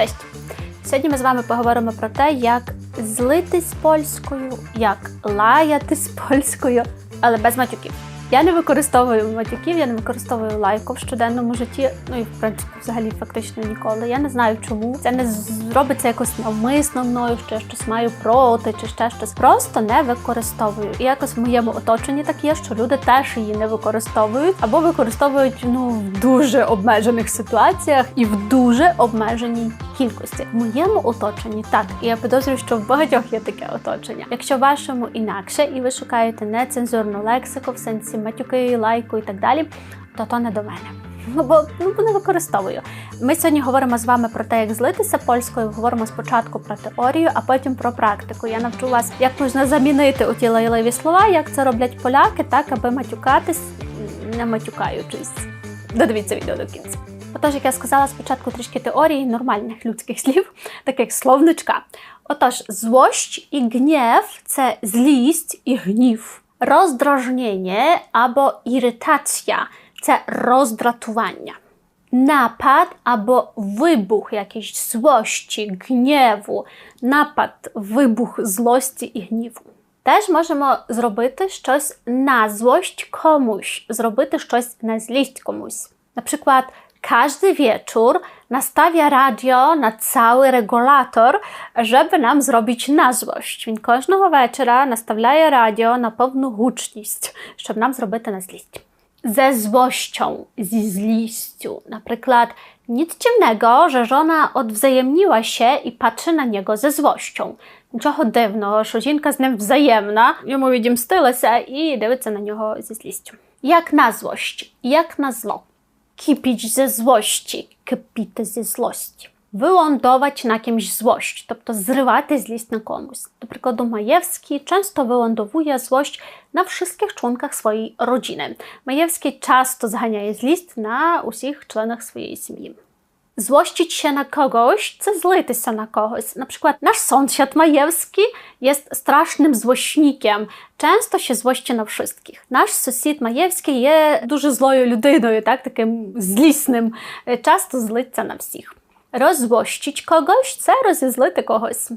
Cześć! Сьогодні ми з вами поговоримо про те, як злитись польською, як лаятись польською, але без матюків. Я не використовую матюків, я не використовую лайку в щоденному житті. Ну і в принципі, взагалі, фактично ніколи. Я не знаю, чому це не зробиться якось навмисно мною, що я щось маю проти, чи ще щось. Просто не використовую. І якось в моєму оточенні так є, що люди теж її не використовують або використовують ну в дуже обмежених ситуаціях і в дуже обмеженій кількості. В моєму оточенні так, і я підозрюю, що в багатьох є таке оточення. Якщо вашому інакше, і ви шукаєте нецензурну лексику в сенсі матюки, лайку і так далі, то то не до мене. Ну, бо ну бо не використовую. Ми сьогодні говоримо з вами про те, як злитися польською. Говоримо спочатку про теорію, а потім про практику. Я навчу вас, як можна замінити оті лайливі слова, як це роблять поляки, так аби матюкатись, не матюкаючись. Додивіться відео до кінця. Отож, як я сказала спочатку трішки теорії нормальних людських слів, таких словничка. Отож, злощ і гнів це злість і гнів. Роздражnienie або іritація це роздратування. Напад або вибух jakiejś злості, гніву, напад, вибух злості і гніву. Теж можемо зробити щось на зłość комусь, зробити щось на злість комусь. Наприклад, każdy wieczór nastawia radio na cały regulator, żeby nam zrobić na złość. Więc każdego wieczora nastawiają radio na pewną huczność, żeby nam zrobić na złość. Ze złością, z zliściu. Na przykład nic dziwnego, że żona odwzajemniła się i patrzy na niego ze złością. Niczego dziwnego, że z nim wzajemna, jemu widzimy styla się i dywyca na niego ze zliścią. Jak na złość, jak na zlo. Kipić ze złości, кипіти зі злості. Вилондовать на kimś złość, тобто зривати злість на комусь. До прикладу, Маєвський часто вилądowuje złość на wszystkich członkach swojej rodziny. Маєвський часто zganiaje злість на усіх членах своєї сім'ї. Złościć się na kogoś, це злитися на когось. Na przykład nasz sąsiad Majewski jest strasznym złośnikiem. Często się złości на wszystkich. Наш сусід Маєвський є дуже злою людиною, так, таким злісним, часто злиться на всіх. Rozzłościć kogoś це розізлити когось.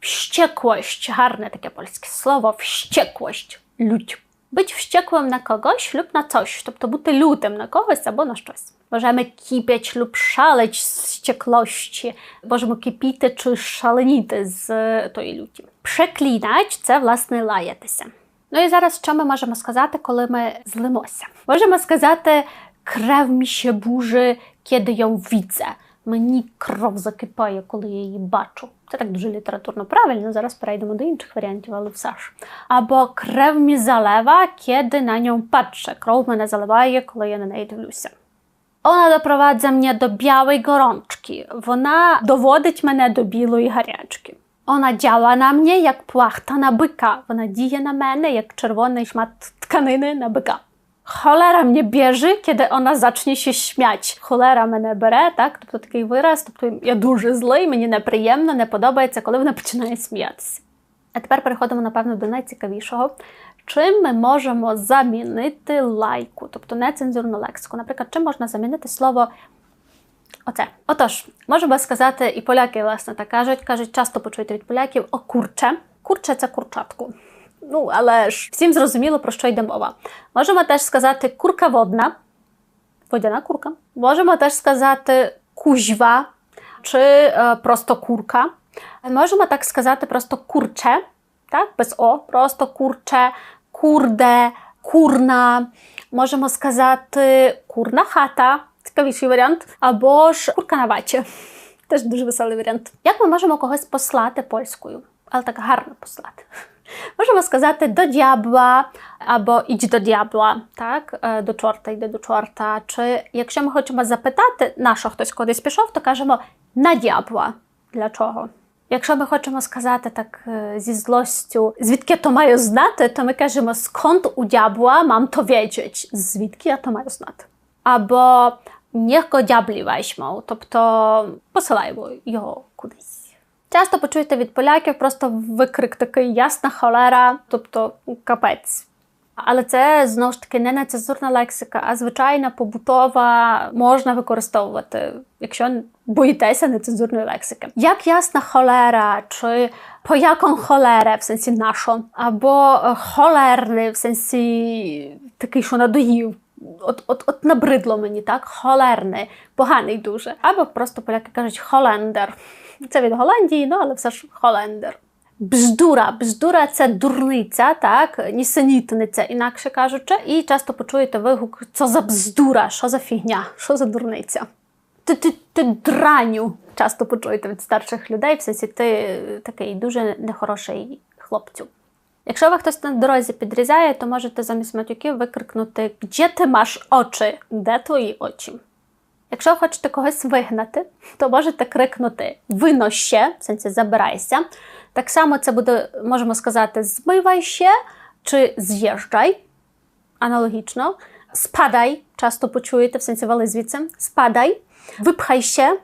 Wściekłość, гарне таке польське слово, wściekłość, лють. Być wściekłym na kogoś lub na coś, тобто бути лютим на когось або на щось. Możemy kipieć lub szaleć z wściekłości. Możemy kipіти чи шаленіти з тої люті. Przeklinać – це, власне, лаятися. Ну і зараз що ми можемо сказати, коли ми злимося? Можемо сказати «Krew mi się burzy, kiedy ją widzę». Мені кров закипає, коли я її бачу. Це так дуже літературно правильно. Зараз перейдемо до інших варіантів, але все ж. Або крев мі залева, kiedy на ньому patrzę. Кров мене заливає, коли я на неї дивлюся. Вона doprowadza mnie до білої горączki. Вона доводить мене до білої гарячки. Вона działa на mnie як плахта на бика. Вона діє на мене як червоний шмат тканини на бика. Cholera mnie bierze, kiedy ona zacznie się śmiać. Cholera мене бере, так? Тобто такий вираз, тобто я дуже злий, мені неприємно, не подобається, коли вона починає сміятися. А тепер переходимо, напевно, до найцікавішого. Чим ми можемо замінити лайку, тобто нецензурну лексику? Наприклад, чим можна замінити слово оце? Отож, можемо сказати, і поляки, власне, так кажуть, кажуть, часто почуєте від поляків о курче. Курче це курчатку. Ну, але ж всім зрозуміло, про що йде мова. Можемо теж сказати курка водна, водяна курка. Можемо теж сказати кузьва чи е, просто курка. Можемо так сказати просто курче, так, без О, просто курче, курде, курна. Можемо сказати курна хата, цікавіший варіант, або ж курка на вачі. Теж дуже веселий варіант. Як ми можемо когось послати польською, але так гарно послати? Можемо сказати до дьябла або ідь до дьябла, так? До чорта йде до чорта. Чи якщо ми хочемо запитати, на що хтось кудись пішов, то кажемо на дьябла. Для чого? Якщо ми хочемо сказати так зі злостю, звідки то маю знати, то ми кажемо скąd у дьябла мам то wiedzieć, звідки я то маю знати. Або niech go дяблі weźmą, тобто посилаємо його кудись. Часто почуєте від поляків просто викрик такий ясна холера, тобто капець. Але це знову ж таки не нецензурна лексика, а звичайна побутова можна використовувати, якщо боїтеся нецензурної лексики. Як ясна холера, чи поякон холере в сенсі нашо, або холерний в сенсі такий, що надоїв. От, от, от набридло мені, так? Холерний, поганий дуже. Або просто поляки кажуть холендер. Це від Голландії, ну але все ж холендер. Бздура. Бздура це дурниця, так, нісенітниця, інакше кажучи, і часто почуєте вигук, що за бздура, що за фігня, що за дурниця. Ти, ти, ти драню. Часто почуєте від старших людей, в сенсі ти такий дуже нехороший хлопцю. Якщо ви хтось на дорозі підрізає, то можете замість матюків викрикнути Де ти маєш очі? Де твої очі? Якщо хочете когось вигнати, то можете крикнути Виноще, в сенсі забирайся. Так само це буде, можемо сказати, змивай ще чи з'їжджай. Аналогічно. Спадай, часто почуєте, в сенсі вали звідси. Спадай, випхай ще,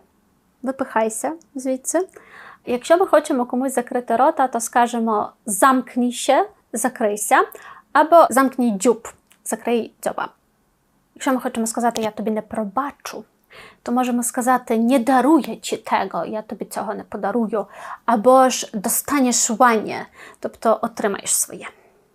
випихайся звідси. Якщо ми хочемо комусь закрити рота, то скажемо замкній ще, закрийся, або замкній дзюб, закрий дзьоба. Якщо ми хочемо сказати Я тобі не пробачу, то можемо сказати не даруючи tego, я тобі цього не подарую, або ж достанеш ванє, тобто отримаєш своє.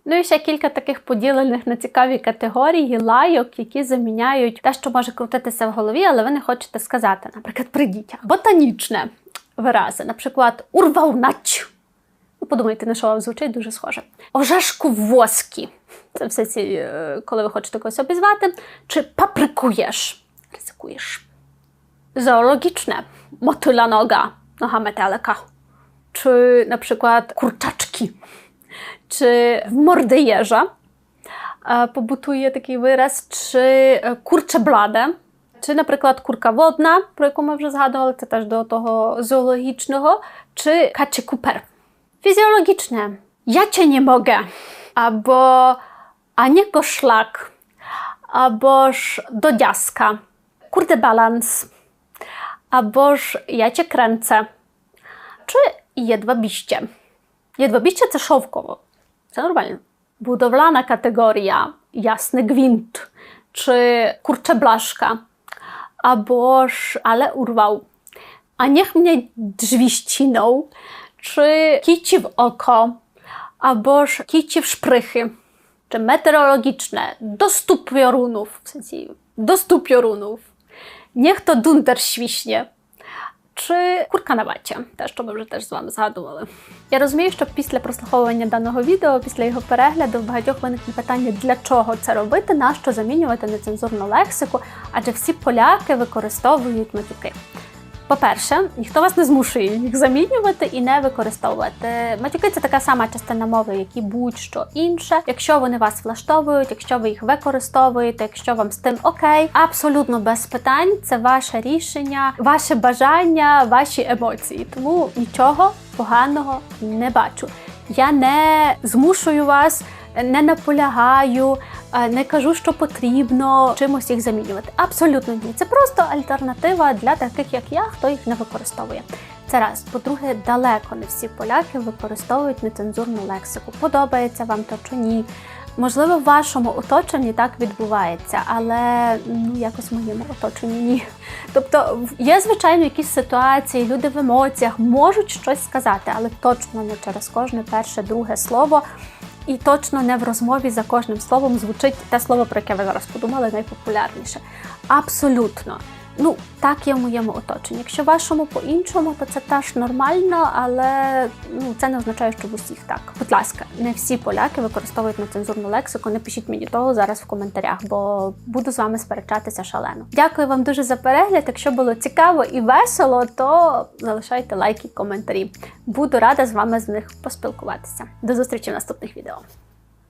Ну і ще кілька таких поділених на цікаві категорії лайок, які заміняють те, що може крутитися в голові, але ви не хочете сказати. Наприклад, придіть. Ботанічне вирази, наприклад, урвав нач. Ну, подумайте, на що вам звучить дуже схоже. Ожешку воскі. Це все ці, е, коли ви хочете когось обізвати. Чи паприкуєш, ризикуєш. Zoologiczne. Motyla noga, noga meteleka. Czy na przykład kurczaczki. Czy w mordy jeża e, pobutuje taki wyraz, czy e, kurcze blade, czy na przykład kurka wodna, про яку ми вже згадували, це теж до того зоологічного, чи kaczy kuper. Fizjologiczne. Ja cię nie mogę. Albo a nie szlak. Alboż do dziaska. Kurde balans або ж я cię kręcę, чи jedwabiście. Jedwabiście це шовково. Це нормально. Budowlana kategoria, jasny gwint, czy kurcze blaszka, aboż ale urwał. A niech mnie drzwi ścinął, czy kici w oko, aboż kici w szprychy, czy meteorologiczne, do stu piorunów, w sensie do stu piorunów. Niech to dunder świśnie. Чи курка на батя, те, що ми вже теж з вами згадували. Я розумію, що після прослуховування даного відео, після його перегляду, в багатьох виникне питання, для чого це робити, на що замінювати нецензурну лексику, адже всі поляки використовують матюки. По-перше, ніхто вас не змушує їх замінювати і не використовувати. Матюки це така сама частина мови, як і будь-що інше. Якщо вони вас влаштовують, якщо ви їх використовуєте, якщо вам з тим окей, абсолютно без питань, це ваше рішення, ваше бажання, ваші емоції. Тому нічого поганого не бачу. Я не змушую вас не наполягаю, не кажу, що потрібно чимось їх замінювати. Абсолютно ні. Це просто альтернатива для таких, як я, хто їх не використовує. Це раз. По-друге, далеко не всі поляки використовують нецензурну лексику. Подобається вам то чи ні. Можливо, в вашому оточенні так відбувається, але ну якось в моєму оточенні ні. Тобто є, звичайно, якісь ситуації, люди в емоціях можуть щось сказати, але точно не через кожне перше, друге слово. І точно не в розмові за кожним словом звучить те слово, про яке ви зараз подумали, найпопулярніше. Абсолютно. Ну, так є в моєму оточенні. Якщо вашому по-іншому, то це теж нормально, але ну, це не означає, що в усіх так. Будь ласка, не всі поляки використовують нецензурну лексику. Не пишіть мені того зараз в коментарях, бо буду з вами сперечатися шалено. Дякую вам дуже за перегляд. Якщо було цікаво і весело, то залишайте лайки, коментарі. Буду рада з вами з них поспілкуватися. До зустрічі в наступних відео.